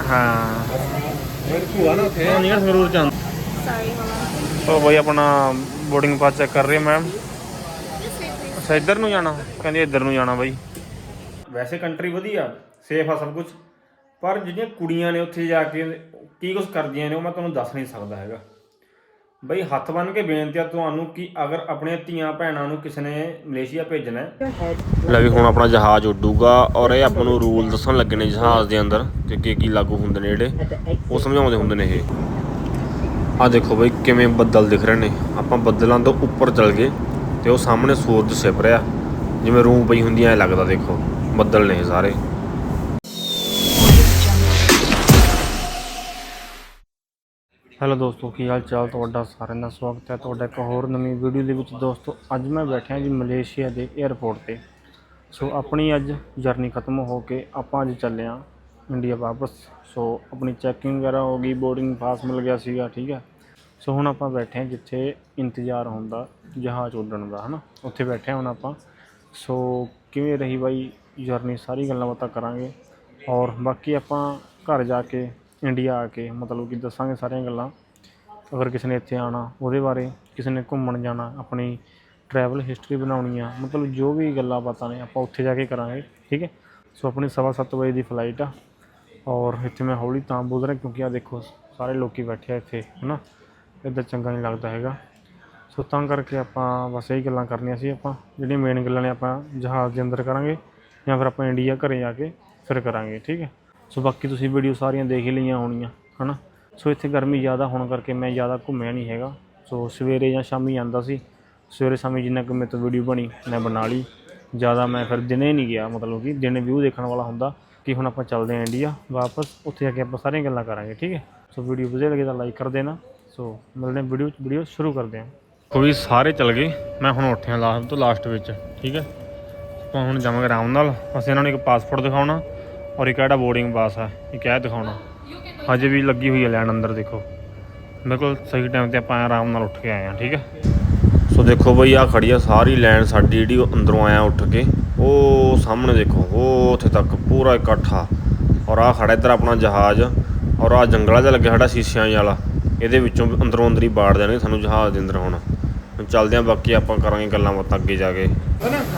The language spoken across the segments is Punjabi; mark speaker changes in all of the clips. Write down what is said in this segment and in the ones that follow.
Speaker 1: ਹਾਂ।
Speaker 2: ਮੇਰੀ ਭੂਆ ਨਾ ਉੱਥੇ
Speaker 1: ਉਹ ਨਹੀਂ ਸੰਗਰੂਰ ਚ
Speaker 3: Sorry, hold on.
Speaker 1: ਉਹ ਬਈ ਆਪਣਾ ਬੋਰਡਿੰਗ ਪਾਸ ਚੈੱਕ ਕਰ ਰਹੀ ਹੈ ਮੈਮ. ਅੱਛਾ ਇੱਧਰ ਨੂੰ ਜਾਣਾ? ਕਹਿੰਦੀ ਇੱਧਰ ਨੂੰ ਜਾਣਾ ਬਾਈ। ਵੈਸੇ ਕੰਟਰੀ ਵਧੀਆ ਸੇਫ ਆ ਸਭ ਕੁਝ ਪਰ ਜਿਹੜੀਆਂ ਕੁੜੀਆਂ ਨੇ ਉੱਥੇ ਜਾ ਕੇ ਕੀ ਕੁਝ ਕਰਦੀਆਂ ਨੇ ਉਹ ਮੈਂ ਤੁਹਾਨੂੰ ਦੱਸ ਨਹੀਂ ਸਕਦਾ ਹੈਗਾ। ਬਈ ਹੱਥ ਬੰਨ ਕੇ ਬੇਨਤੀ ਆ ਤੁਹਾਨੂੰ ਕਿ ਅਗਰ ਆਪਣੀਆਂ ਧੀਆਂ ਭੈਣਾਂ ਨੂੰ ਕਿਸੇ ਨੇ ਮਲੇਸ਼ੀਆ ਭੇਜਣਾ ਹੈ। ਲੈ ਵੀ ਹੁਣ ਆਪਣਾ ਜਹਾਜ਼ ਉੱਡੂਗਾ ਔਰ ਇਹ ਆਪਾਂ ਨੂੰ ਰੂਲ ਦੱਸਣ ਲੱਗੇ ਨੇ ਜਹਾਜ਼ ਦੇ ਅੰਦਰ ਕਿ ਕੀ ਕੀ ਲਾਗੂ ਹੁੰਦੇ ਨੇ ਜਿਹੜੇ। ਉਹ ਸਮਝਾਉਂਦੇ ਹੁੰਦੇ ਨੇ ਇਹ। ਆ ਦੇਖੋ ਬਈ ਕਿਵੇਂ ਬੱਦਲ ਦਿਖ ਰਹੇ ਨੇ। ਆਪਾਂ ਬੱਦਲਾਂ ਤੋਂ ਉੱਪਰ ਚੱਲ ਗਏ ਤੇ ਉਹ ਸਾਹਮਣੇ ਸੂਰਜ ਛਿਪ ਰਿਹਾ। ਜਿਵੇਂ ਰੂਮ ਪਈ ਹੁੰਦੀ ਐ ਲੱਗਦਾ ਦੇਖੋ। ਬੱਦਲ ਨੇ ਸਾਰੇ। ਹੈਲੋ ਦੋਸਤੋ, ਕੀ ਹਾਲ ਚਾਲ ਤੁਹਾਡਾ? ਸਾਰਿਆਂ ਦਾ ਸਵਾਗਤ ਹੈ ਤੁਹਾਡਾ ਇੱਕ ਹੋਰ ਨਵੀਂ ਵੀਡੀਓ ਦੇ ਵਿੱਚ। ਦੋਸਤੋ, ਅੱਜ ਮੈਂ ਬੈਠਿਆ ਜੀ ਮਲੇਸ਼ੀਆ ਦੇ 에ਅਰਪੋਰਟ ਤੇ। ਸੋ ਆਪਣੀ ਅੱਜ ਜਰਨੀ ਖਤਮ ਹੋ ਕੇ ਆਪਾਂ ਅੱਜ ਚੱਲੇ ਹਾਂ ਇੰਡੀਆ ਵਾਪਸ। ਸੋ ਆਪਣੀ ਚੈਕਿੰਗ ਵਗੈਰਾ ਹੋ ਗਈ ਬੋਰਡਿੰਗ ਪਾਸ ਮਿਲ ਗਿਆ ਸੀਗਾ, ਠੀਕ ਹੈ। ਸੋ ਹੁਣ ਆਪਾਂ ਬੈਠੇ ਹਾਂ ਜਿੱਥੇ ਇੰਤਜ਼ਾਰ ਹੁੰਦਾ, ਜਹਾਜ਼ ਉੱਡਣ ਦਾ, ਹਨਾ? ਉੱਥੇ ਬੈਠੇ ਹਾਂ ਹੁਣ ਆਪਾਂ। ਸੋ ਕਿਵੇਂ ਰਹੀ ਬਾਈ ਜਰਨੀ ਸਾਰੀ ਗੱਲਾਂ ਬਾਤਾਂ ਕਰਾਂਗੇ। ਔਰ ਬਾਕੀ ਆਪਾਂ ਘਰ ਜਾ ਕੇ ਇੰਡੀਆ ਆ ਕੇ ਮਤਲਬ ਕਿ ਦੱਸਾਂਗੇ ਸਾਰੀਆਂ ਗੱਲਾਂ। ਅਗਰ ਕਿਸੇ ਨੇ ਇੱਥੇ ਆਣਾ ਉਹਦੇ ਬਾਰੇ ਕਿਸੇ ਨੇ ਘੁੰਮਣ ਜਾਣਾ, ਆਪਣੀ ਟਰੈਵਲ ਹਿਸਟਰੀ ਬਣਾਉਣੀ ਆ, ਮਤਲਬ ਜੋ ਵੀ ਗੱਲਾਂ ਬਾਤਾਂ ਨੇ, ਆਪਾਂ ਉੱਥੇ ਜਾ ਕੇ ਕਰਾਂਗੇ, ਠੀਕ ਹੈ? ਸੋ ਆਪਣੀ ਸਵਾ ਸੱਤ ਵਜੇ ਦੀ ਫਲਾਈਟ ਆ ਔਰ ਇੱਥੇ ਮੈਂ ਹੌਲੀ ਤਾਂ ਬੋਲ ਰਿਹਾ ਕਿਉਂਕਿ ਆ ਦੇਖੋ, ਸਾਰੇ ਲੋਕੀ ਬੈਠੇ ਆ ਇੱਥੇ, ਹਨਾ? ਇੱਦਾਂ ਚੰਗਾ ਨਹੀਂ ਲੱਗਦਾ ਹੈਗਾ। ਸੋ ਤਾਂ ਕਰਕੇ ਆਪਾਂ ਬਸ ਇਹੀ ਗੱਲਾਂ ਕਰਨੀਆਂ ਸੀ ਆਪਾਂ, ਜਿਹੜੀਆਂ ਮੇਨ ਗੱਲਾਂ ਨੇ ਆਪਾਂ ਜਹਾਜ਼ ਦੇ ਅੰਦਰ ਕਰਾਂਗੇ ਜਾਂ ਫਿਰ ਆਪਾਂ ਇੰਡੀਆ ਘਰੇ ਜਾ ਕੇ ਫਿਰ ਕਰਾਂਗੇ, ਠੀਕ ਹੈ? ਸੋ ਬਾਕੀ ਤੁਸੀਂ ਵੀਡੀਓ ਸਾਰੀਆਂ ਦੇਖ ਹੀ ਲਈਆਂ ਹੋਣੀਆਂ, ਹਨਾ? ਸੋ ਇੱਥੇ ਗਰਮੀ ਜ਼ਿਆਦਾ ਹੋਣ ਕਰਕੇ ਮੈਂ ਜ਼ਿਆਦਾ ਘੁੰਮਿਆ ਨਹੀਂ ਹੈਗਾ। ਸੋ ਸਵੇਰੇ ਜਾਂ ਸ਼ਾਮੀ ਆਂਦਾ ਸੀ। ਸਵੇਰੇ ਸ਼ਾਮੀ ਜਿੰਨਾ ਕੁ ਮੇਰੇ ਤੋਂ ਵੀਡੀਓ ਬਣੀ, ਮੈਂ ਬਣਾ ਲਈ। ਜ਼ਿਆਦਾ ਮੈਂ ਫਿਰ ਦਿਨੇ ਨਹੀਂ ਗਿਆ, ਮਤਲਬ ਕਿ ਦਿਨੇ ਵਿਊ ਦੇਖਣ ਵਾਲਾ ਹੁੰਦਾ ਕਿ ਹੁਣ ਆਪਾਂ ਚੱਲਦੇ ਹਾਂ ਇੰਡੀਆ ਵਾਪਸ, ਉੱਥੇ ਜਾ ਕੇ ਆਪਾਂ ਸਾਰੀਆਂ ਗੱਲਾਂ ਕਰਾਂਗੇ, ਠੀਕ ਹੈ? ਸੋ ਵੀਡੀਓ ਵਧੀਆ ਲੱਗੇ ਤਾਂ ਲਾਈਕ ਕਰ ਦੇਣਾ। ਸੋ ਮਿਲਦੇ ਹਾਂ ਵੀਡੀਓ ਵੀਡੀਓ ਸ਼ੁਰੂ ਕਰਦੇ ਹਾਂ। ਕੋਈ ਸਾਰੇ ਚੱਲ ਗਏ, ਮੈਂ ਹੁਣ ਉੱਠਿਆ ਲਾਸਟ ਤੋਂ ਲਾਸਟ ਵਿੱਚ, ਠੀਕ ਹੈ? ਆਪਾਂ ਹੁਣ ਜਾਵਾਂਗੇ ਆਰਾਮ ਨਾਲ। ਅਸੀਂ ਇਹਨਾਂ ਨੂੰ ਇੱਕ ਪਾਸਪੋਰਟ ਦਿਖਾਉਣਾ। ਔਰ ਇੱਕ ਜਿਹੜਾ ਬੋਰਡਿੰਗ ਪਾਸ ਆ ਇਹ ਦਿਖਾਉਣਾ। ਹਜੇ ਵੀ ਲੱਗੀ ਹੋਈ ਹੈ ਲੈਣ ਅੰਦਰ ਦੇਖੋ। ਬਿਲਕੁਲ ਸਹੀ ਟਾਈਮ ਤੇ ਆਪਾਂ ਆਰਾਮ ਨਾਲ ਉੱਠ ਕੇ ਆਏ ਹਾਂ ਠੀਕ ਹੈ ਸੋ ਦੇਖੋ ਬਈ ਆ ਖੜੀ ਆ ਸਾਰੀ ਲਾਈਨ ਸਾਡੀ ਜਿਹੜੀ ਅੰਦਰੋਂ ਆਇਆ ਉੱਠ ਕੇ। ਉਹ ਸਾਹਮਣੇ ਦੇਖੋ ਉਹ ਉੱਥੇ ਤੱਕ ਪੂਰਾ ਇਕੱਠਾ। ਔਰ ਆ ਖੜਾ ਇੱਧਰ ਆਪਣਾ ਜਹਾਜ਼ ਔਰ ਆ ਜੰਗਲਾ ਜਿਹਾ ਲੱਗਿਆ ਸਾਡਾ ਸ਼ੀਸ਼ਿਆਂ ਵਾਲਾ। ਇਹਦੇ ਵਿੱਚੋਂ ਅੰਦਰੋਂ ਅੰਦਰ ਹੀ ਬਾੜ ਦੇਣਗੇ ਸਾਨੂੰ ਜਹਾਜ਼ ਦੇ ਅੰਦਰ ਹੁਣ। ਚੱਲਦੇ ਆਂ ਬਾਕੀ ਆਪਾਂ ਕਰਾਂਗੇ ਗੱਲਾਂ ਬਾਤਾਂ ਅੱਗੇ ਜਾ ਕੇ।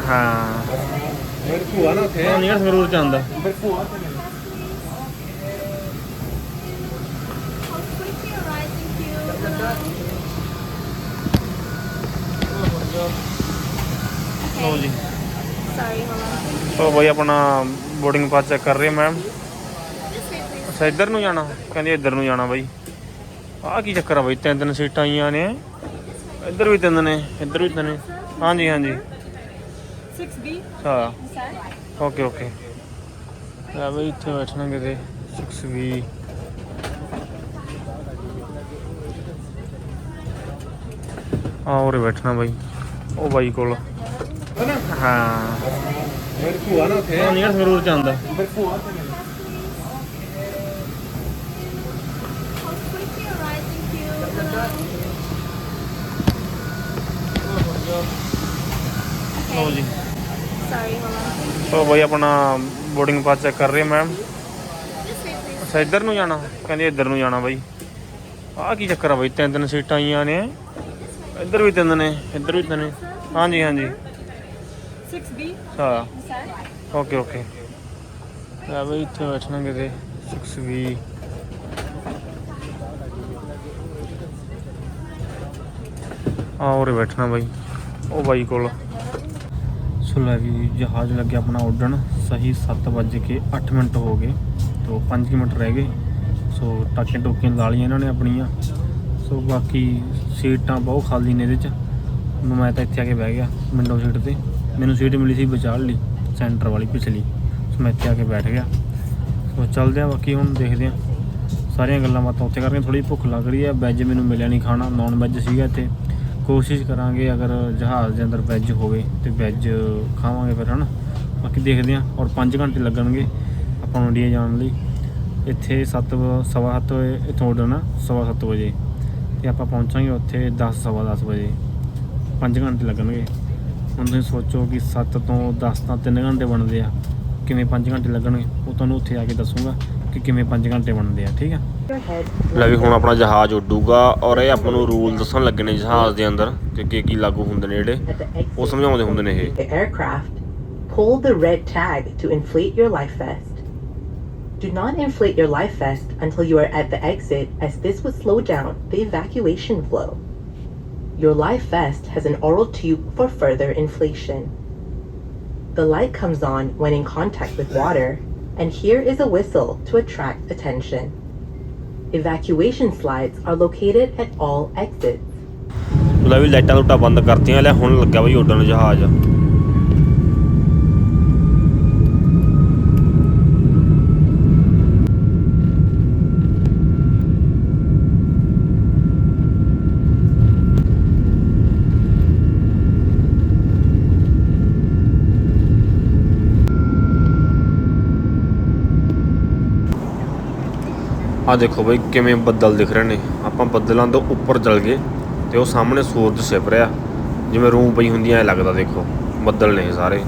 Speaker 1: ਹਾਂ।
Speaker 2: ਮੇਰੀ ਭੂਆ ਨਾ ਉੱਥੇ।
Speaker 1: ਸੰਗਰੂਰ ਚ
Speaker 2: ਮੇਰੀ ਤੇ.
Speaker 1: ਲਓ ਜੀ. ਉਹ ਬਈ ਆਪਣਾ ਬੋਰਡਿੰਗ ਪਾਸ ਚੈੱਕ ਕਰ ਰਹੀ ਮੈਮ. ਅੱਛਾ ਇੱਧਰ ਨੂੰ ਜਾਣਾ? ਕਹਿੰਦੀ ਇੱਧਰ ਨੂੰ ਜਾਣਾ ਬਾਈ। ਆਹ ਕੀ ਚੱਕਰ ਆ ਬਾਈ ਤਿੰਨ ਤਿੰਨ ਸੀਟਾਂ ਆਈਆਂ ਨੇ। ਇੱਧਰ ਵੀ ਤਿੰਨ ਨੇ ਇੱਧਰ ਵੀ ਤਿੰਨ ਨੇ। ਹਾਂਜੀ ਹਾਂਜੀ।
Speaker 3: 6B.
Speaker 1: ਹਾਂ. ਓਕੇ ਓਕੇ ਲੈ ਬਈ ਇੱਥੇ ਬੈਠਣਾ ਕਿਤੇ 6V ਆ ਉਰੇ ਬੈਠਣਾ ਬਾਈ। ਉਹ ਬਾਈ ਕੋਲ। ਹਾਂ।
Speaker 2: ਮੇਰੀ ਭੂਆ ਨਾ ਉੱਥੇ
Speaker 1: ਉਹ ਨਹੀਂ ਸੰਗਰੂਰ ਚ ਆਉਂਦਾ।
Speaker 2: ਮੇਰੀ ਭੂਆ.
Speaker 1: ਲਓ ਜੀ। ਉਹ ਬਾਈ ਆਪਣਾ ਬੋਰਡਿੰਗ ਪਾਸ ਚੈੱਕ ਕਰ ਰਹੀ ਮੈਮ. ਅੱਛਾ ਇੱਧਰ ਨੂੰ ਜਾਣਾ? ਕਹਿੰਦੀ ਇੱਧਰ ਨੂੰ ਜਾਣਾ ਬਾਈ। ਆਹ ਕੀ ਚੱਕਰ ਆ ਬਾਈ ਤਿੰਨ ਤਿੰਨ ਸੀਟਾਂ ਆਈਆਂ ਨੇ। ਇੱਧਰ ਵੀ ਤਿੰਨ ਨੇ ਇੱਧਰ ਵੀ ਤਿੰਨ ਨੇ। ਹਾਂਜੀ ਹਾਂਜੀ।
Speaker 3: 6B.
Speaker 1: ਹਾਂ. Okay okay. ਲੈ ਬਈ ਇੱਥੇ ਬੈਠਣਾ ਕਿਤੇ। 6V ਆ ਉਰੇ ਬੈਠਣਾ ਬਾਈ ਉਹ ਬਾਈ ਕੋਲ। ਸੋ ਲੈ ਵੀ ਜਹਾਜ਼ ਲੱਗਿਆ ਆਪਣਾ ਉੱਡਣ। ਸਹੀ 7 ਵੱਜ ਕੇ 8 ਮਿੰਟ ਹੋ ਗਏ। ਤੋਂ 5 ਮਿੰਟ ਰਹਿ ਗਏ। ਸੋ ਟਾਕੀਆਂ ਟੋਕੀਆਂ ਲਾ ਲਈਆਂ ਇਹਨਾਂ ਨੇ ਆਪਣੀਆਂ। ਸੋ ਬਾਕੀ ਸੀਟਾਂ ਬਹੁਤ ਖਾਲੀ ਨੇ ਇਹਦੇ ਚ। ਮੈਂ ਤਾਂ ਇੱਥੇ ਆ ਕੇ ਬਹਿ ਗਿਆ ਵਿੰਡੋ ਸੀਟ ਤੇ। ਮੈਨੂੰ ਸੀਟ ਮਿਲੀ ਸੀ ਵਿਚਾਰ ਲਈ ਸੈਂਟਰ ਵਾਲੀ ਪਿਛਲੀ। ਸੋ ਮੈਂ ਇੱਥੇ ਆ ਕੇ ਬੈਠ ਗਿਆ। ਸੋ ਚੱਲਦੇ ਆ ਬਾਕੀ ਹੁਣ ਦੇਖਦੇ ਆ ਸਾਰੀਆਂ ਗੱਲਾਂ ਬਾਤਾਂ ਉੱਥੇ ਕਰਕੇ ਥੋੜੀ ਭੁੱਖ ਲੱਗ ਰਹੀ ਹੈ। ਵੈਜ ਮੈਨੂੰ ਮਿਲਿਆ ਨਹੀਂ ਖਾਣਾ। ਨਾਨ ਵੈਜ ਸੀਗਾ ਇੱਥੇ। ਕੋਸ਼ਿਸ਼ ਕਰਾਂਗੇ ਅਗਰ ਜਹਾਜ਼ ਦੇ ਅੰਦਰ ਵੈਜ ਹੋਵੇ ਤੇ ਵੈਜ ਖਾਵਾਂਗੇ ਫਿਰ, ਹਨਾ? ਬਾਕੀ ਦੇਖਦੇ ਆ ਔਰ 5 ਘੰਟੇ ਲੱਗਣਗੇ ਆਪਾਂ ਨੂੰ ਇੰਡੀਆ ਜਾਣ ਲਈ। ਇੱਥੇ 7 ਸਵਾ ਸੱਤ ਵਜੇ ਇੱਥੋਂ ਉੱਡਣਾ, ਸਵਾ ਸੱਤ ਵਜੇ। ਤੇ ਆਪਾਂ ਪਹੁੰਚਾਂਗੇ ਉੱਥੇ 10 ਸਵਾ 10 ਵਜੇ। 5 ਘੰਟੇ ਲੱਗਣਗੇ। ਹੁਣ ਤੁਸੀਂ ਸੋਚੋ ਕਿ 7 ਤੋਂ 10 ਤਾਂ 3 ਘੰਟੇ ਬਣਦੇ ਆ। ਕਿਵੇਂ 5 ਘੰਟੇ ਲੱਗਣਗੇ, ਉਹ ਤੁਹਾਨੂੰ ਉੱਥੇ ਆ ਕੇ ਦੱਸੂਗਾ। ਕਿ ਕਿਵੇਂ 5 ਘੰਟੇ ਬਣਦੇ ਆ ਠੀਕ ਆ
Speaker 4: ਲੈ ਵੀ ਹੁਣ ਆਪਣਾ ਜਹਾਜ਼ ਉੱਡੂਗਾ ਔਰ ਇਹ ਆਪਾਂ ਨੂੰ ਰੂਲ ਦੱਸਣ ਲੱਗੇ ਨੇ ਜਹਾਜ਼ ਦੇ ਅੰਦਰ ਕਿ ਕੀ ਕੀ ਲਾਗੂ ਹੁੰਦੇ ਨੇ ਜਿਹੜੇ ਉਹ ਸਮਝਾਉਂਦੇ ਹੁੰਦੇ ਨੇ ਇਹ
Speaker 5: aircraft. Pull the red tag to inflate your life vest. Do not inflate your life vest until you are at the exit as this would slow down the evacuation flow. Your life vest has an oral tube for further inflation. The light comes on when in contact with water, and here is a whistle to attract attention. Evacuation slides are located at all exits.
Speaker 4: ਲੈ ਵੀ ਲਾਈਟਾਂ ਲੂਟਾਂ ਬੰਦ ਕਰਤੀਆਂ ਲੈ ਹੁਣ ਲੱਗਾ ਬਈ ਉੱਡਣ ਜਹਾਜ਼ ਆ ਦੇਖੋ ਬਈ, ਕਿਵੇਂ ਬੱਦਲ ਦਿਖ ਰਹੇ ਨੇ। ਆਪਾਂ ਬੱਦਲਾਂ ਤੋਂ ਉੱਪਰ ਚਲ ਗਏ ਤੇ ਉਹ ਸਾਹਮਣੇ ਸੂਰਜ ਛਿਪ ਰਿਹਾ। ਜਿਵੇਂ ਰੂਹ ਪਈ ਹੁੰਦੀ ਐ ਲੱਗਦਾ ਦੇਖੋ, ਬੱਦਲ ਨੇ ਸਾਰੇ।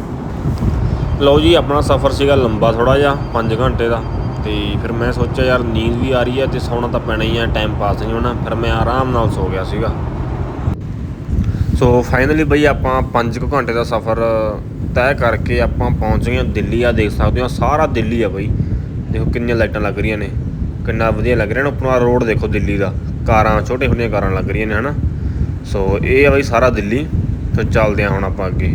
Speaker 4: ਲਓ ਜੀ, ਆਪਣਾ ਸਫ਼ਰ ਸੀਗਾ ਲੰਬਾ ਥੋੜਾ ਜਿਹਾ 5 ਘੰਟੇ ਦਾ। ਤੇ ਫਿਰ ਮੈਂ ਸੋਚਿਆ, ਯਾਰ ਨੀਂਦ ਵੀ ਆ ਰਹੀ ਹੈ ਤੇ ਸੌਣਾ ਤਾਂ ਪੈਣਾ ਹੀ ਹੈ ਟਾਈਮ ਪਾਸ ਨਹੀਂ ਹੋਣਾ। ਫਿਰ ਮੈਂ ਆਰਾਮ ਨਾਲ ਸੋ ਗਿਆ ਸੀਗਾ। ਸੋ ਫਾਈਨਲੀ ਬਈ, ਆਪਾਂ 5 ਕੁ ਘੰਟੇ ਦਾ ਸਫ਼ਰ ਤੈਅ ਕਰਕੇ ਆਪਾਂ ਪਹੁੰਚ ਗਏ ਹਾਂ ਦਿੱਲੀ। ਆ ਦੇਖ ਸਕਦੇ ਹੋ ਸਾਰਾ ਦਿੱਲੀ ਆ ਬਈ। ਦੇਖੋ ਕਿੰਨੀਆਂ ਲਾਈਟਾਂ ਲੱਗ ਰਹੀਆਂ ਨੇ। ਕਿੰਨਾ ਵਧੀਆ ਲੱਗ ਰਿਹਾ ਨਾ ਉੱਪਰੋਂ ਰੋਡ ਦੇਖੋ ਦਿੱਲੀ ਦਾ। ਕਾਰਾਂ, ਛੋਟੇ ਹੁੰਦੀਆਂ ਕਾਰਾਂ ਲੱਗ ਰਹੀਆਂ ਨੇ, ਹਨਾ? ਸੋ ਇਹ ਆ ਬਈ ਸਾਰਾ ਦਿੱਲੀ, ਤੇ ਚੱਲਦੇ ਆ ਹੁਣ ਆਪਾਂ ਅੱਗੇ।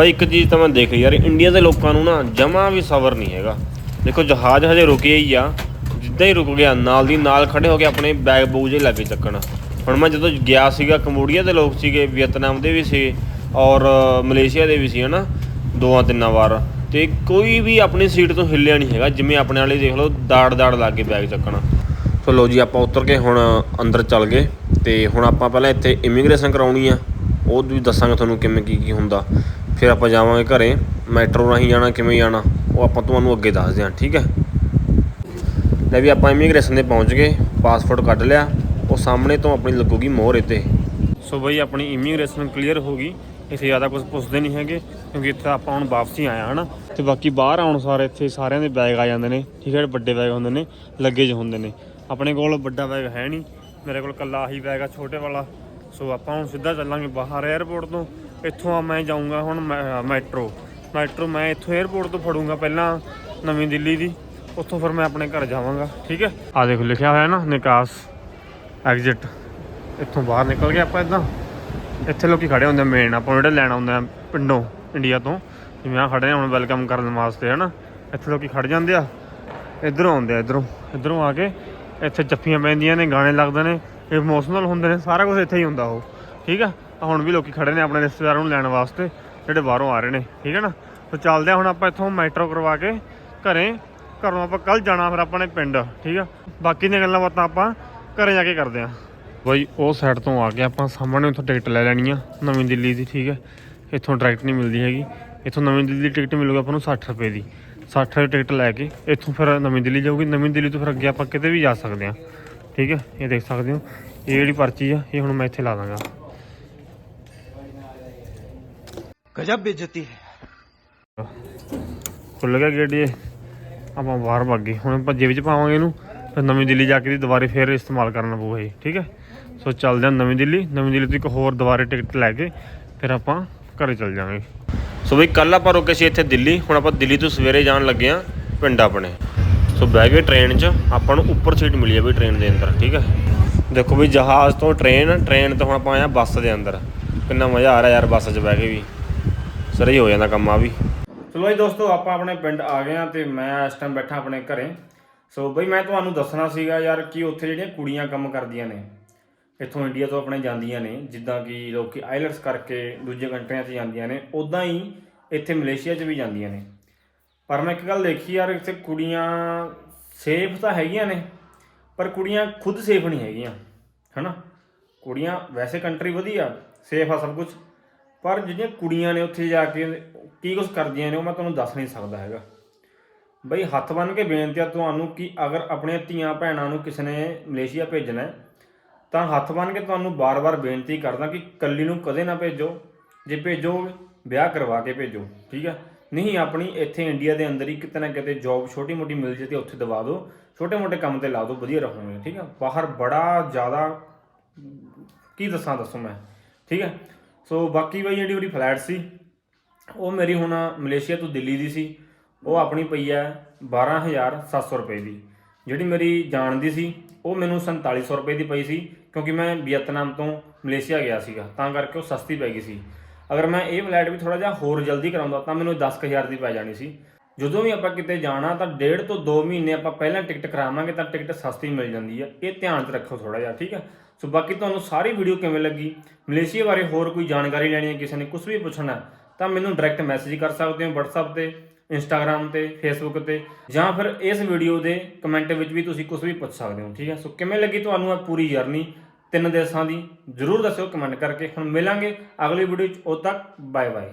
Speaker 4: ਬਾਈ, ਇੱਕ ਚੀਜ਼ ਤਾਂ ਮੈਂ ਦੇਖ ਲਈ ਯਾਰ, ਇੰਡੀਆ ਦੇ ਲੋਕਾਂ ਨੂੰ ਨਾ ਜਮਾ ਵੀ ਸਬਰ ਨਹੀਂ ਹੈਗਾ। ਦੇਖੋ, ਜਹਾਜ਼ ਹਜੇ ਰੁਕਿਆ ਹੀ ਆ, ਜਿੱਦਾਂ ਹੀ ਰੁਕ ਗਿਆ, ਨਾਲ ਦੀ ਨਾਲ ਖੜੇ ਹੋ ਕੇ ਆਪਣੇ ਬੈਗ ਬੂਗ ਜੇ ਲੱਗੇ ਚੱਕਣ। ਹੁਣ ਮੈਂ ਜਦੋਂ ਗਿਆ ਸੀਗਾ, ਕੰਬੋਡੀਆ ਦੇ ਲੋਕ ਸੀਗੇ, ਵੀਅਤਨਾਮ ਦੇ ਵੀ ਸੀ ਔਰ ਮਲੇਸ਼ੀਆ ਦੇ ਵੀ ਸੀ, ਹਨਾ ਦੋਆਂ ਤਿੰਨਾਂ ਵਾਰ। ਤੇ ਕੋਈ ਵੀ ਆਪਣੀ ਸੀਟ ਤੋਂ ਹਿੱਲਿਆ ਨਹੀਂ ਹੈਗਾ, ਜਿਵੇਂ ਆਪਣੇ ਵਾਲੇ ਦੇਖ ਲਓ ਦਾੜ ਦਾੜ ਲਾ ਕੇ ਬੈਗ ਚੱਕਣਾ। ਸੋ ਲੋ ਜੀ, ਆਪਾਂ ਉਤਰ ਕੇ ਹੁਣ ਅੰਦਰ ਚੱਲ ਗਏ, ਤੇ ਹੁਣ ਆਪਾਂ ਪਹਿਲਾਂ ਇੱਥੇ ਇਮੀਗ੍ਰੇਸ਼ਨ ਕਰਾਉਣੀ ਆ। ਉਹ ਵੀ ਦੱਸਾਂਗੇ ਤੁਹਾਨੂੰ ਕਿਵੇਂ ਕੀ ਕੀ ਹੁੰਦਾ। ਫਿਰ ਆਪਾਂ ਜਾਵਾਂਗੇ ਘਰੇ, ਮੈਟਰੋ ਰਾਹੀਂ ਜਾਣਾ, ਕਿਵੇਂ ਜਾਣਾ, ਉਹ ਆਪਾਂ ਤੁਹਾਨੂੰ ਅੱਗੇ ਦੱਸਦੇ ਹਾਂ, ਠੀਕ ਹੈ? ਲੈ ਵੀ ਆਪਾਂ ਇਮੀਗ੍ਰੇਸ਼ਨ 'ਤੇ ਪਹੁੰਚ ਗਏ ਪਾਸਪੋਰਟ ਕੱਢ ਲਿਆ, ਉਹ ਸਾਹਮਣੇ ਤੋਂ ਆਪਣੀ ਲੱਗੂਗੀ ਮੋਹਰ ਇੱਥੇ।
Speaker 1: ਸੋ ਬਈ ਆਪਣੀ ਇਮੀਗ੍ਰੇਸ਼ਨ ਕਲੀਅਰ ਹੋ ਗਈ, ਇੱਥੇ ਜ਼ਿਆਦਾ ਕੁਝ ਪੁੱਛਦੇ ਨਹੀਂ ਹੈਗੇ, ਕਿਉਂਕਿ ਇੱਥੇ ਆਪਾਂ ਹੁਣ ਵਾਪਸੀ ਆਇਆ ਹਨਾ? ਤੇ ਬਾਕੀ ਬਾਹਰ ਆਉਣ ਸਾਰੇ ਇੱਥੇ ਸਾਰਿਆਂ ਦੇ ਬੈਗ ਆ ਜਾਂਦੇ ਨੇ, ਠੀਕ ਹੈ, ਵੱਡੇ ਬੈਗ ਹੁੰਦੇ ਨੇ ਲੱਗੇਜ ਹੁੰਦੇ ਨੇ। ਆਪਣੇ ਕੋਲ ਵੱਡਾ ਬੈਗ ਹੈ ਨਹੀਂ, ਮੇਰੇ ਕੋਲ ਕੱਲਾ ਆਹੀ ਬੈਗ ਆ, ਛੋਟੇ ਵਾਲਾ। ਸੋ ਆਪਾਂ ਹੁਣ ਸਿੱਧਾ ਚੱਲਾਂਗੇ ਬਾਹਰ 에ਅਰਪੋਰਟ ਤੋਂ ਇੱਥੋਂ ਆ ਮੈਂ ਜਾਊਂਗਾ ਹੁਣ ਮੈ- ਮੈਟਰੋ। ਮੈਟਰੋ ਮੈਂ ਇੱਥੋਂ 에ਅਰਪੋਰਟ ਤੋਂ ਫੜੂੰਗਾ ਪਹਿਲਾਂ ਨਵੀਂ ਦਿੱਲੀ ਦੀ। ਉੱਥੋਂ ਫਿਰ ਮੈਂ ਆਪਣੇ ਘਰ ਜਾਵਾਂਗਾ, ਠੀਕ ਹੈ? ਆ ਦੇਖੋ, ਲਿਖਿਆ ਹੋਇਆ ਨਾ, ਨਿਕਾਸ ਐਗਜ਼ਿਟ ਇੱਥੋਂ ਬਾਹਰ ਨਿਕਲ ਗਏ ਆਪਾਂ ਇਦਾਂ। ਇੱਥੇ ਲੋਕੀ ਖੜੇ ਹੁੰਦੇ ਮੇਨ ਆਪਾਂ ਜਿਹੜੇ ਲੈਣ ਆਉਂਦੇ ਆ ਪਿੰਡੋਂ ਇੰਡੀਆ ਤੋਂ। ਜਿਵੇਂ ਆ ਖੜੇ ਆ, ਹੁਣ ਵੈਲਕਮ ਕਰਨ ਵਾਸਤੇ, ਹਨਾ? ਇੱਥੇ ਲੋਕੀ ਖੜ ਜਾਂਦੇ ਆ, ਇਧਰੋਂ ਆਉਂਦੇ ਆ, ਇਧਰੋਂ। ਇਧਰੋਂ ਆ ਕੇ ਇੱਥੇ ਜੱਫੀਆਂ ਪੈਂਦੀਆਂ ਨੇ, ਗਾਣੇ ਲੱਗਦੇ ਨੇ ਇਹ ਇਮੋਸ਼ਨਲ ਹੁੰਦੇ ਨੇ, ਸਾਰਾ ਕੁਝ ਇੱਥੇ ਹੀ ਹੁੰਦਾ ਉਹ, ਠੀਕ ਆ? ਹੁਣ ਵੀ ਲੋਕੀ ਖੜੇ ਨੇ ਆਪਣੇ ਰਿਸ਼ਤੇਦਾਰਾਂ ਨੂੰ ਲੈਣ ਵਾਸਤੇ, ਜਿਹੜੇ ਬਾਹਰੋਂ ਆ ਰਹੇ ਨੇ, ਠੀਕ ਹੈ ਨਾ? ਤਾਂ ਚੱਲਦੇ ਆ ਹੁਣ ਆਪਾਂ ਇੱਥੋਂ ਮੈਟਰੋ ਕਰਵਾ ਕੇ ਘਰੇ, ਘਰੋਂ ਆਪਾਂ ਕੱਲ ਜਾਣਾ ਫਿਰ ਆਪਣੇ ਪਿੰਡ, ਠੀਕ ਆ? ਬਾਕੀ ਦੀਆਂ ਗੱਲਾਂ ਬਾਤਾਂ ਆਪਾਂ ਘਰੇ ਜਾ ਕੇ ਕਰਦੇ ਆ ਬਈ, ਉਹ ਸਾਈਡ ਤੋਂ ਆ ਕੇ ਆਪਾਂ ਸਾਹਮਣੇ ਉੱਥੋਂ ਟਿਕਟ ਲੈ ਲੈਣੀ ਆ, ਨਵੀਂ ਦਿੱਲੀ ਦੀ, ਠੀਕ ਹੈ? ਇੱਥੋਂ ਡਾਇਰੈਕਟ ਨਹੀਂ ਮਿਲਦੀ ਹੈਗੀ। ਇੱਥੋਂ ਨਵੀਂ ਦਿੱਲੀ ਦੀ ਟਿਕਟ ਮਿਲੂਗੀ ਆਪਾਂ ਨੂੰ 60 ਰੁਪਏ ਦੀ। 60 ਰੁਪਏ ਟਿਕਟ ਲੈ ਕੇ ਇੱਥੋਂ ਫਿਰ ਨਵੀਂ ਦਿੱਲੀ ਜਾਊਗੀ। ਨਵੀਂ ਦਿੱਲੀ ਤੋਂ ਫਿਰ ਅੱਗੇ ਆਪਾਂ ਕਿਤੇ ਵੀ ਜਾ ਸਕਦੇ ਆ ਠੀਕ ਹੈ? ਇਹ ਦੇਖ ਸਕਦੇ ਹੋ, ਇਹ ਜਿਹੜੀ ਪਰਚੀ ਆ, ਇਹ ਹੁਣ ਮੈਂ ਇੱਥੇ ਲਾ ਦਾਂਗਾ।
Speaker 2: गजब बेइज्जती है
Speaker 1: ਖੁੱਲ ਗਿਆ ਗੇਟ ਇਹ ਆਪਾਂ ਬਾਹਰ ਭੱਗ ਗਏ ਹੁਣ ਆਪਾਂ ਜੇਬ 'ਚ ਪਾਵਾਂਗੇ ਇਹਨੂੰ ਫਿਰ ਨਵੀਂ ਦਿੱਲੀ ਜਾ ਕੇ ਦੀ ਦੁਬਾਰੇ ਫੇਰ ਇਸਤੇਮਾਲ ਕਰਨਾ ਪਊਗਾ ਇਹ ਠੀਕ ਹੈ ਸੋ ਚੱਲਦੇ ਹਾਂ ਨਵੀਂ ਦਿੱਲੀ ਨਵੀਂ ਦਿੱਲੀ ਤੋਂ ਇੱਕ ਹੋਰ ਦੁਬਾਰੇ ਟਿਕਟ ਲੈ ਕੇ ਫਿਰ ਆਪਾਂ ਘਰੇ ਚੱਲ ਜਾਵਾਂਗੇ
Speaker 4: ਸੋ ਬਈ ਕੱਲ ਆਪਾਂ ਰੁਕੇ ਸੀ ਇੱਥੇ ਦਿੱਲੀ ਹੁਣ ਆਪਾਂ ਦਿੱਲੀ ਤੋਂ ਸਵੇਰੇ ਜਾਣ ਲੱਗੇ ਆ ਪਿੰਡ ਆਪਣੇ ਸੋ ਬਹਿ ਗਏ ਟ੍ਰੇਨ 'ਚ ਆਪਾਂ ਨੂੰ ਉੱਪਰ ਸੀਟ ਮਿਲੀ ਆ ਬਈ ਟ੍ਰੇਨ ਦੇ ਅੰਦਰ ਠੀਕ ਹੈ ਦੇਖੋ ਬਈ ਜਹਾਜ਼ ਤੋਂ ਟ੍ਰੇਨ ਟ੍ਰੇਨ ਤੋਂ ਹੁਣ ਆਪਾਂ ਆਏ ਆ ਬੱਸ ਦੇ ਅੰਦਰ ਕਿੰਨਾ ਮਜ਼ਾ ਆ ਰਿਹਾ ਯਾਰ ਬੱਸ 'ਚ ਬਹਿ ਕੇ ਵੀ ਸਹੀ ਹੋ ਜਾਂਦਾ ਕੰਮ, ਆ ਵੀ।
Speaker 1: ਚਲੋ ਜੀ ਦੋਸਤੋ, ਆਪਾਂ ਆਪਣੇ ਪਿੰਡ ਆ ਗਏ ਆ ਤੇ ਮੈਂ ਇਸ ਟਾਈਮ ਬੈਠਾ ਆਪਣੇ ਘਰੇ। ਸੋ ਬਈ, ਮੈਂ ਤੁਹਾਨੂੰ ਦੱਸਣਾ ਸੀਗਾ ਯਾਰ ਕਿ ਉੱਥੇ ਜਿਹੜੀਆਂ ਕੁੜੀਆਂ ਕੰਮ ਕਰਦੀਆਂ ਨੇ, ਇੱਥੋਂ ਇੰਡੀਆ ਤੋਂ ਆਪਣੇ ਜਾਂਦੀਆਂ ਨੇ, ਜਿੱਦਾਂ ਕਿ ਲੋਕੀ ਆਈਲਟਸ ਕਰਕੇ ਦੂਜੇ ਕੰਟਰੀਆਂ 'ਚ ਜਾਂਦੀਆਂ ਨੇ ਉਦਾਂ ਹੀ ਇੱਥੇ ਮਲੇਸ਼ੀਆ 'ਚ ਵੀ ਜਾਂਦੀਆਂ ਨੇ। ਪਰ ਮੈਂ ਇੱਕ ਗੱਲ ਦੇਖੀ ਯਾਰ, ਇੱਥੇ ਕੁੜੀਆਂ ਸੇਫ ਤਾਂ ਹੈਗੀਆਂ ਨੇ, ਪਰ ਕੁੜੀਆਂ ਖੁਦ ਸੇਫ ਨਹੀਂ ਹੈਗੀਆਂ, ਹਨਾ? ਕੁੜੀਆਂ ਵੈਸੇ ਕੰਟਰੀ ਵਧੀਆ ਸੇਫ ਆ ਸਭ ਕੁਝ ਪਰ ਜਿਹੜੀਆਂ ਕੁੜੀਆਂ ਨੇ ਉੱਥੇ ਜਾ ਕੇ ਕੀ ਕੁਝ ਕਰਦੀਆਂ ਨੇ ਉਹ ਮੈਂ ਤੁਹਾਨੂੰ ਦੱਸ ਨਹੀਂ ਸਕਦਾ ਹੈਗਾ। ਬਈ ਹੱਥ ਬੰਨ ਕੇ ਬੇਨਤੀ ਆ ਤੁਹਾਨੂੰ ਕਿ ਅਗਰ ਆਪਣੀਆਂ ਧੀਆਂ ਭੈਣਾਂ ਨੂੰ ਕਿਸੇ ਨੇ ਮਲੇਸ਼ੀਆ ਭੇਜਣਾ ਹੈ, ਤਾਂ ਹੱਥ ਬੰਨ ਕੇ ਤੁਹਾਨੂੰ ਬਾਰ-ਬਾਰ ਬੇਨਤੀ ਕਰਦਾ ਕਿ ਕੱਲੀ ਨੂੰ ਕਦੇ ਨਾ ਭੇਜੋ। ਜੇ ਭੇਜੋਗੇ ਵਿਆਹ ਕਰਵਾ ਕੇ ਭੇਜੋ ਠੀਕ ਹੈ ਨਹੀਂ ਆਪਣੀ ਇੱਥੇ ਇੰਡੀਆ ਦੇ ਅੰਦਰ ਹੀ ਕਿਤੇ ਨਾ ਕਿਤੇ ਜੌਬ ਛੋਟੀ-ਮੋਟੀ ਮਿਲ ਜੇ ਤੇ ਉੱਥੇ ਦਵਾ ਦਿਓ। ਛੋਟੇ-ਮੋਟੇ ਕੰਮ ਤੇ ਲਾ ਦਿਓ ਵਧੀਆ ਰਹੋਗੇ ਠੀਕ ਹੈ ਬਾਹਰ ਬੜਾ ਜ਼ਿਆਦਾ ਕੀ ਦੱਸਾਂ ਦੱਸੋ ਮੈਂ ਠੀਕ ਹੈ ਸੋ ਬਾਕੀ ਬਾਈ ਜਿਹੜੀ ਉਹਦੀ ਫਲੈਟ ਸੀ, ਉਹ ਮੇਰੀ ਹੁਣ ਮਲੇਸ਼ੀਆ ਤੋਂ ਦਿੱਲੀ ਦੀ ਸੀ। ਉਹ ਆਪਣੀ ਪਈ ਹੈ 12700 ਰੁਪਏ ਦੀ। ਜਿਹੜੀ ਮੇਰੀ ਜਾਣ ਦੀ ਸੀ, ਉਹ ਮੈਨੂੰ 4700 ਰੁਪਏ ਦੀ ਪਈ ਸੀ, ਕਿਉਂਕਿ ਮੈਂ ਵੀਅਤਨਾਮ ਤੋਂ ਮਲੇਸ਼ੀਆ ਗਿਆ ਸੀਗਾ। ਤਾਂ ਕਰਕੇ ਉਹ ਸਸਤੀ ਪੈ ਗਈ ਸੀ। ਅਗਰ ਮੈਂ ਇਹ ਫਲੈਟ ਵੀ ਥੋੜਾ ਜਿਹਾ ਹੋਰ ਜਲਦੀ ਕਰਾਉਂਦਾ, ਤਾਂ ਮੈਨੂੰ 10000 ਦੀ ਪੈ ਜਾਣੀ ਸੀ। ਜਦੋਂ ਵੀ ਆਪਾਂ ਕਿਤੇ ਜਾਣਾ, ਤਾਂ ਡੇਢ ਤੋਂ 2 ਮਹੀਨੇ ਆਪਾਂ ਪਹਿਲਾਂ ਟਿਕਟ ਕਰਾਵਾਂਗੇ, ਤਾਂ ਟਿਕਟ ਸਸਤੀ ਮਿਲ ਜਾਂਦੀ ਹੈ। ਇਹ ਧਿਆਨ 'ਚ ਰੱਖੋ ਥੋੜਾ ਜਿਹਾ, ਠੀਕ ਹੈ? ਸੋ ਬਾਕੀ ਤੁਹਾਨੂੰ ਸਾਰੀ ਵੀਡੀਓ ਕਿਵੇਂ ਲੱਗੀ? ਮਲੇਸ਼ੀਆ ਬਾਰੇ ਹੋਰ ਕੋਈ ਜਾਣਕਾਰੀ ਲੈਣੀ ਹੈ, ਕਿਸੇ ਨੇ ਕੁਝ ਵੀ ਪੁੱਛਣਾ ਤਾਂ ਮੈਨੂੰ ਡਾਇਰੈਕਟ ਮੈਸੇਜ ਕਰ ਸਕਦੇ ਹੋ WhatsApp ਤੇ, Instagram ਤੇ, Facebook ਤੇ, ਜਾਂ ਫਿਰ ਇਸ ਵੀਡੀਓ ਦੇ ਕਮੈਂਟ ਵਿੱਚ ਵੀ ਤੁਸੀਂ ਕੁਝ ਵੀ ਪੁੱਛ ਸਕਦੇ ਹੋ, ਠੀਕ ਹੈ? ਸੋ ਕਿਵੇਂ ਲੱਗੀ ਤੁਹਾਨੂੰ ਇਹ ਪੂਰੀ ਜਰਨੀ ਤਿੰਨ ਦੇਸ਼ਾਂ ਦੀ, ਜਰੂਰ ਦੱਸਿਓ ਕਮੈਂਟ ਕਰਕੇ। ਹੁਣ ਮਿਲਾਂਗੇ ਅਗਲੀ ਵੀਡੀਓ 'ਚ। ਉਦ ਤੱਕ ਬਾਏ ਬਾਏ